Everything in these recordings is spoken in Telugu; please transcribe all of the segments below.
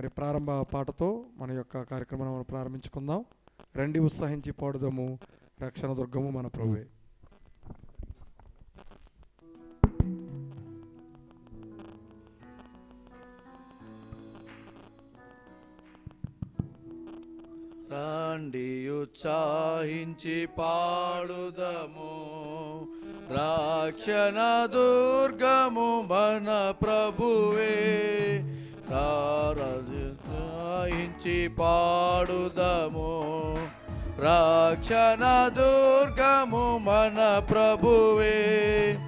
మరి ప్రారంభ పాటతో మన యొక్క కార్యక్రమం మనం ప్రారంభించుకుందాం. రండి ఉత్సాహించి పాడుదము. రక్షణ దుర్గము మన ప్రభువే. రండి ఉత్సాహించి పాడుదము. రాక్షణ దుర్గము మన ప్రభువే. ఉత్సాహించి పాడుదము. రక్షణ దుర్గము మన ప్రభువే.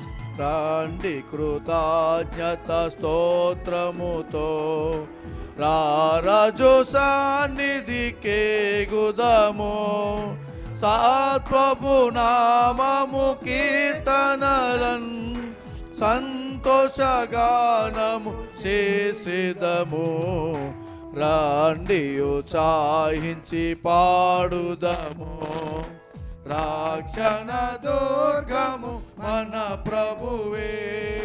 రాండి కృతజ్ఞత స్తోత్రముతో. రారాజు సన్నిధికే గుదము సాత్వపు నామము కీర్తనలన్. సంతోషగానము చేసేదము. రాండి చాహించి పాడుదము. రాక్షణ దుర్గము మన ప్రభువే.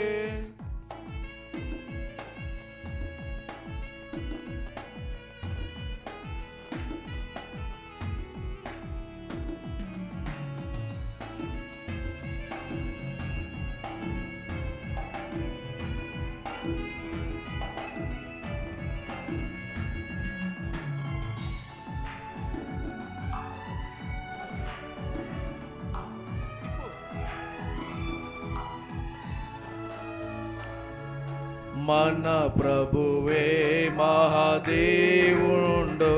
మన ప్రభువే మహాదేవుండు.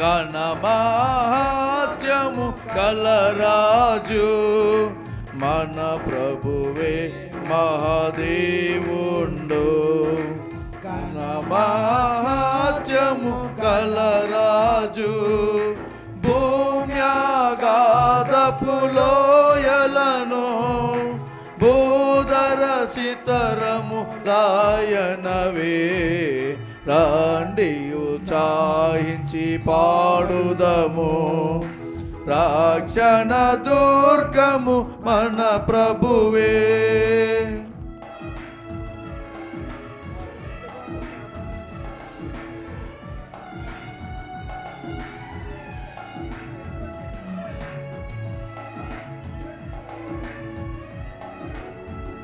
కన మహాత్యము కలరాజు. మన ప్రభువే మహాదేవుండు. కన మహాత్యము కలరాజు. భూమ్యాగాధపులోయలను సితరము రాయనవే రాండి ఉత్సాహించి పాడుదము. రాక్షణ దుర్గము మన ప్రభువే.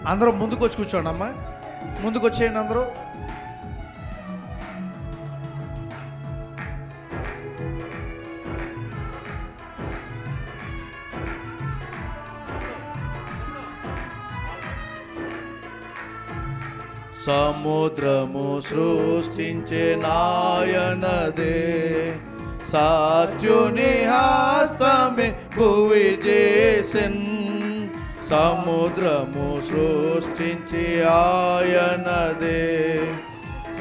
అందరూ ముందుకు వచ్చి కూర్చోండి అమ్మా. ముందుకు వచ్చేయండి అందరూ. సముద్రము సృష్టించే నాయనదే. సాత్యుని హస్తమే భువి చేసిన్ సముద్రము సృష్టించి ఆయనదే.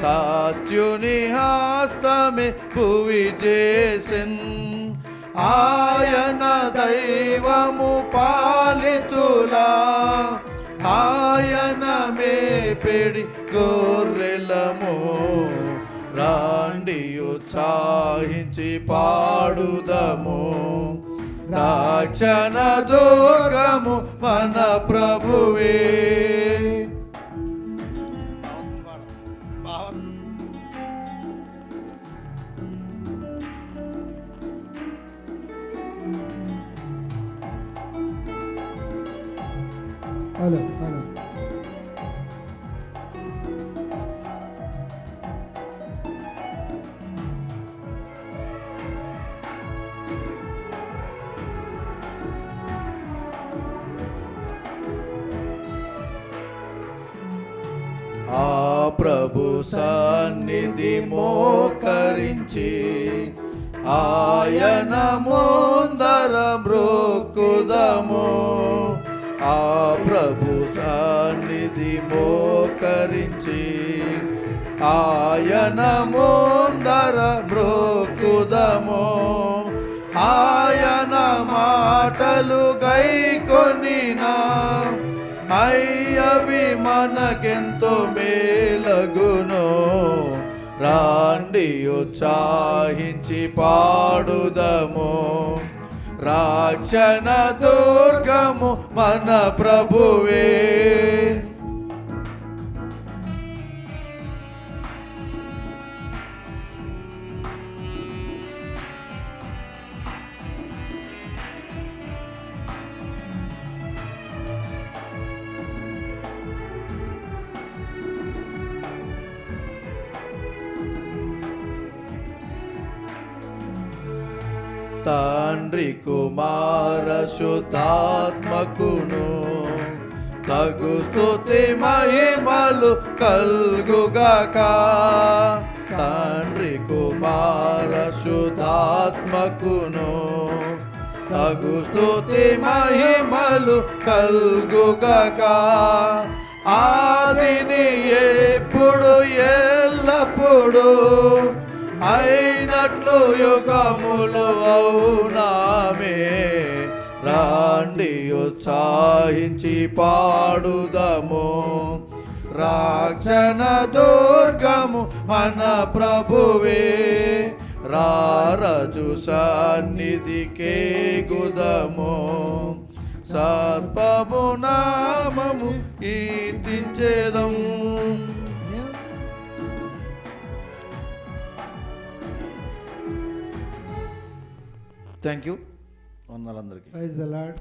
సత్యుని హస్తమే భువి చేసిన్. ఆయన దైవము పాలితులా. ఆయన మేపెడి గోర్రెలము. రాండి ఉత్సాహించి పాడుదము. రాక్షణ దుర్గము మన ప్రభువే. హలో హలో ఆ ప్రభు సన్నిధి మోకరించి ఆయన ముందర మ్రోక్కుదము ఆ ప్రభు సన్నిధి మోకరించి ఆయన ముందర మ్రోక్కుదము ఆయన మాటలు గైకొనినా అయ్యవి మనకెంతో మేలగును రాండి ఉత్సాహించి పాడుదము. రాక్షణ దుర్గము మన ప్రభువే. తండ్రి కుమార శుతాత్మకును తగు స్థుతి మహిమలు కల్గుగాక. తండ్రి కుమార శుద్ధాత్మకును. తగు స్థుతి మహిమలు కల్గుగాక. ఆదిని ఎప్పుడు ఎల్లప్పుడు అయినట్లు యుగములు అవునామే. రాండి ఉత్సాహించి పాడుదము. రాక్షణ దుర్గము మన ప్రభువే. రారజు సన్నిధికే గుదము. సత్పము నామము కీర్తించేదము థ్యాంక్ యూ వందలందరికీ ప్రైజ్ ద లాడ్